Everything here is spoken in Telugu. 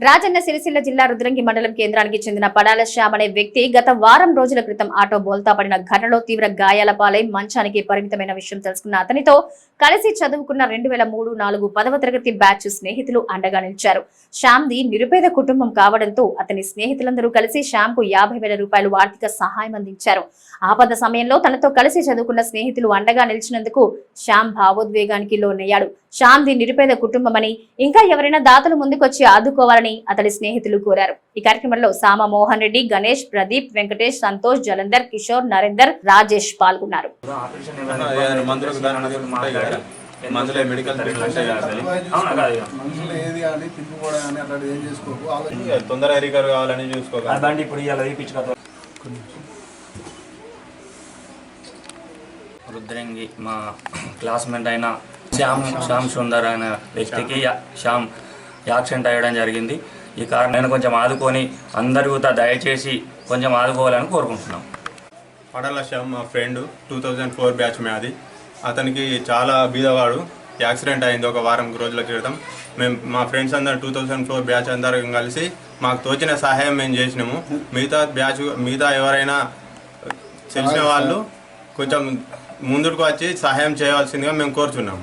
రాజన్న సిరిసిల్ల జిల్లా రుద్రంగి మండలం కేంద్రానికి చెందిన పడాల శ్యామ్ అనే వ్యక్తి గత వారం రోజుల క్రితం ఆటో బోల్తా పడిన ఘటనలో తీవ్ర గాయాల పాలై మంచానికి పరిమితమైన విషయం తెలుసుకున్న అతనితో కలిసి చదువుకున్న రెండు వేల మూడు నాలుగు పదవ తరగతి బ్యాచ్ స్నేహితులు అండగా నిలిచారు. శ్యామ్ది నిరుపేద కుటుంబం కావడంతో అతని స్నేహితులందరూ కలిసి శ్యామ్కు యాభై వేల రూపాయలు ఆర్థిక సహాయం అందించారు. ఆపద సమయంలో తనతో కలిసి చదువుకున్న స్నేహితులు అండగా నిలిచినందుకు శ్యామ్ భావోద్వేగానికి లోనయ్యాడు. శ్యామ్ది నిరుపేద కుటుంబమని ఇంకా ఎవరైనా దాతలు ముందుకొచ్చి ఆదుకోవాలని అతడి స్నేహితులు కోరారు. ఈ కార్యక్రమంలో సామ మోహన్ రెడ్డి గణేష్ ప్రదీప్ వెంకటేష్ సంతోష్ జలంధర్ కిషోర్ నరేందర్ రాజేష్ పాల్గొన్నారు. మందులే మెడికల్ తొందరగా రికవర్ కావాలని ఇప్పుడు తీపించుకో రుద్రంగి మా క్లాస్మేట్ అయిన శ్యామ్ శ్యామ్ సుందర్ అనే వ్యక్తికి శ్యామ్ యాక్సిడెంట్ అయ్యడం జరిగింది. ఈ కారణం నేను కొంచెం ఆదుకొని అందరి కూడా దయచేసి కొంచెం ఆదుకోవాలని కోరుకుంటున్నాం. పడల శ్యామ్ మా friend two thousand four batch మాది. అతనికి చాలా బీదవాడు. యాక్సిడెంట్ అయింది ఒక వారం రోజుల క్రితం. మేము మా ఫ్రెండ్స్ అందరం టూ థౌజండ్ ఫోర్ బ్యాచ్ అందరం కలిసి మాకు తోచిన సహాయం మేము చేసినాము. మిగతా బ్యాచ్ మిగతా ఎవరైనా తెలిసిన వాళ్ళు కొంచెం ముందుకు వచ్చి సహాయం చేయవలసిందిగా మేము కోరుచున్నాము